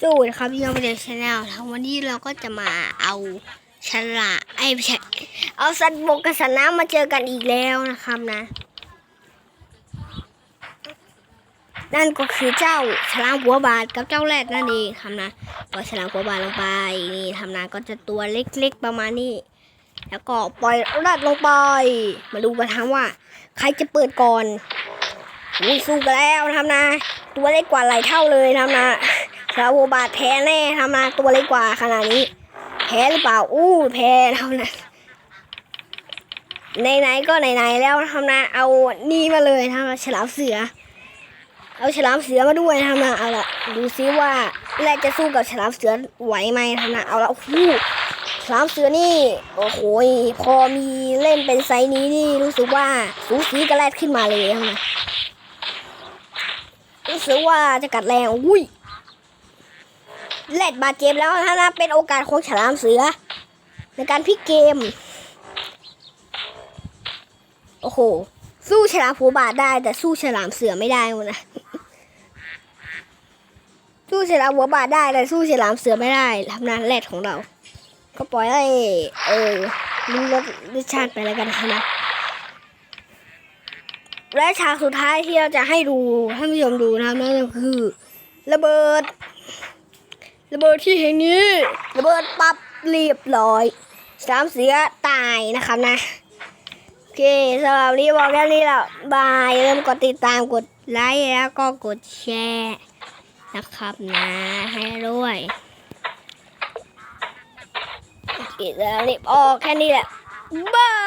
สู้นะครับยังไม่ได้ชแนลทั้งวันนี้เราก็จะมาเอาฉลาไอ้ใช่เอาสัตว์บกกับสัตว์น้ำมาเจอกันอีกแล้วนะครับนะ นั่นก็คือเจ้าฉลามหัวบาดกับเจ้าแรดนั่นเองครับนะปล่อยฉลามหัวบาดลงไปนี่ทำนาก็จะตัวเล็กๆประมาณนี้ แล้วก็ปล่อยแรดลงไป มาดูกันทำว่า ใครจะเปิดก่อนอุ้สู้กันแล้วทำนะตัวเล็กกว่าหลายเท่าเลยทำนะ ฉลามหัวบาดแพ้แน่ทำนะตัวเล็กกว่าขนาดนี้ แพ้หรือเปล่า อู้แพ้ทำนะไหนๆก็ไหนๆแล้วทำนะเอานี่มาเลยทำนะฉลามเสือ เอาฉลามเสือมาด้วยทำนะเอาละดูซิว่าแรกจะสู้กับฉลามเสือไหวไหมทำนะเอาละฮู้ฉลามเสือนี่โอ้โหพอมีเล่นเป็นไซนี้นี่รู้สึกว่าสูสีกับแรกขึ้นมาเลยทำนะรู้สึกว่าจะกัดแรงอุ้ย แรดบาดเจ็บแล้วทำนะเป็นโอกาสของฉลามเสือ ในการพลิกเกม โอ้โห สู้ฉลามหัวบาดได้ แต่สู้ฉลามเสือไม่ได้นะสู้ฉลามหัวบาดได้แต่สู้ฉลามเสือไม่ได้ทำนานแรกของเรา ก็ปล่อยให้เออลิ้นรสรสชาติไปแล้วกันนะและฉากสุดท้ายที่เราจะให้ดูให้ผู้ชมดูนะครับนั่นก็คือ ระเบิด ระเบิดที่แห่งนี้ ระเบิดปับเรียบร้อยฉลามเสือตายนะครับนะ โอเคสำหรับวันนี้บอกแค่นี้แล้วบายอย่มกดติดตามกดไลค์แล้วก็กดแชร์นะครับนะให้ด้วยโอเคสำหรับวันนี้ออกแค่นี้แหละบาย